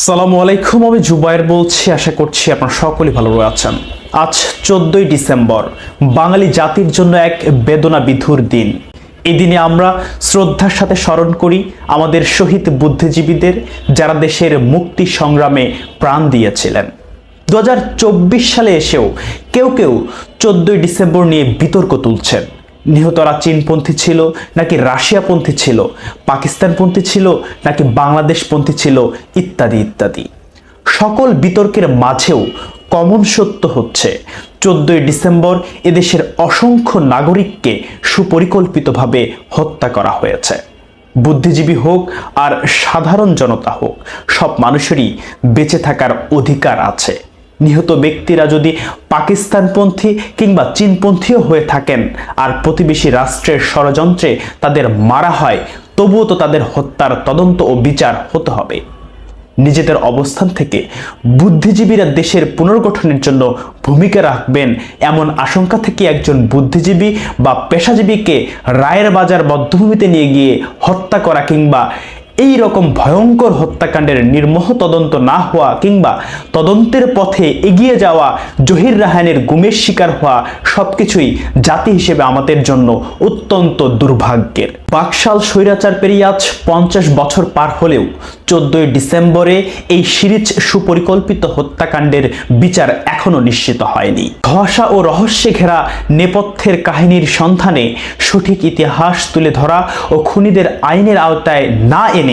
আসসালামু আলাইকুম, আমি জুবাইর বলছি। আশা করছি আপনারা সকলেই ভালো আছেন। আজ চোদ্দই ডিসেম্বর, বাঙালি জাতির জন্য এক বেদনা বিধুর দিন। এই দিনে আমরা শ্রদ্ধার সাথে স্মরণ করি আমাদের শহীদ বুদ্ধিজীবীদের যারা দেশের মুক্তি সংগ্রামে প্রাণ দিয়েছিলেন। দু হাজার চব্বিশ সালে এসেও কেউ কেউ চোদ্দই ডিসেম্বর নিয়ে বিতর্ক তুলছেন। নিহতরা চীনপন্থী ছিল, নাকি রাশিয়াপন্থী ছিল, পাকিস্তানপন্থী ছিল, নাকি বাংলাদেশপন্থী ছিল, ইত্যাদি ইত্যাদি। সকল বিতর্কের মাঝেও কমন সত্য হচ্ছে, চোদ্দই ডিসেম্বর এদেশের অসংখ্য নাগরিককে সুপরিকল্পিতভাবে হত্যা করা হয়েছে। বুদ্ধিজীবী হোক আর সাধারণ জনতা হোক, সব মানুষেরই বেঁচে থাকার অধিকার আছে। নিহত ব্যক্তিরা যদি পাকিস্তানপন্থী কিংবা চীনপন্থীও হয়ে থাকেন আর প্রতিবেশী রাষ্ট্রের ষড়যন্ত্রে তাদের মারা হয়, তবুও তো তাদের হত্যার তদন্ত ও বিচার হতে হবে। নিজেদের অবস্থান থেকে বুদ্ধিজীবীরা দেশের পুনর্গঠনের জন্য ভূমিকা রাখবেন এমন আশঙ্কা থেকে একজন বুদ্ধিজীবী বা পেশাজীবীকে রায়ের বাজার বদ্ধভূমিতে নিয়ে গিয়ে হত্যা করা কিংবা এই রকম ভয়ঙ্কর হত্যাকাণ্ডের নির্মোহ তদন্ত না হওয়া কিংবা তদন্তের পথে এগিয়ে যাওয়া জহির রাহানের গুমের শিকার হওয়া সবকিছুই জাতি হিসেবে আমাদের জন্য অত্যন্ত দুর্ভাগ্যের। বাকশাল স্বৈরাচার পেরিয়ে আজ পঞ্চাশ বছর পার হলেও চোদ্দই ডিসেম্বরে এই সিরিজ সুপরিকল্পিত হত্যাকাণ্ডের বিচার এখনও নিশ্চিত হয়নি। ধোয়াশা ও রহস্যে ঘেরা নেপথ্যের কাহিনীর সন্ধানে সঠিক ইতিহাস তুলে ধরা ও খুনিদের আইনের আওতায় না এনে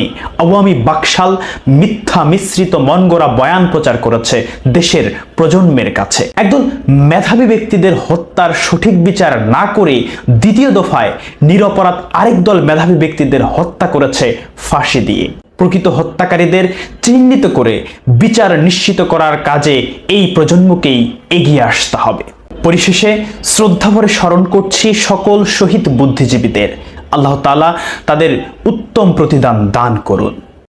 আওয়ামী বাকশাল মিথ্যা মিশ্রিত মনগড়া বয়ান প্রচার করেছে দেশের প্রজন্মের কাছে। একদল মেধাবী ব্যক্তিদের হত্যার সঠিক বিচার না করে দ্বিতীয় দফায় নিরপরাধ আরেক দল মেধাবী ব্যক্তিদের হত্যা করেছে ফাঁসি দিয়ে। প্রকৃত হত্যাকারীদের চিহ্নিত করে বিচার নিশ্চিত করার কাজে এই প্রজন্মকেই এগিয়ে আসতে হবে। পরিশেষে শ্রদ্ধাভরে স্মরণ করছি সকল শহীদ বুদ্ধিজীবীদের। আল্লাহ তালা তাদের উত্তম প্রতিদান দান করুন।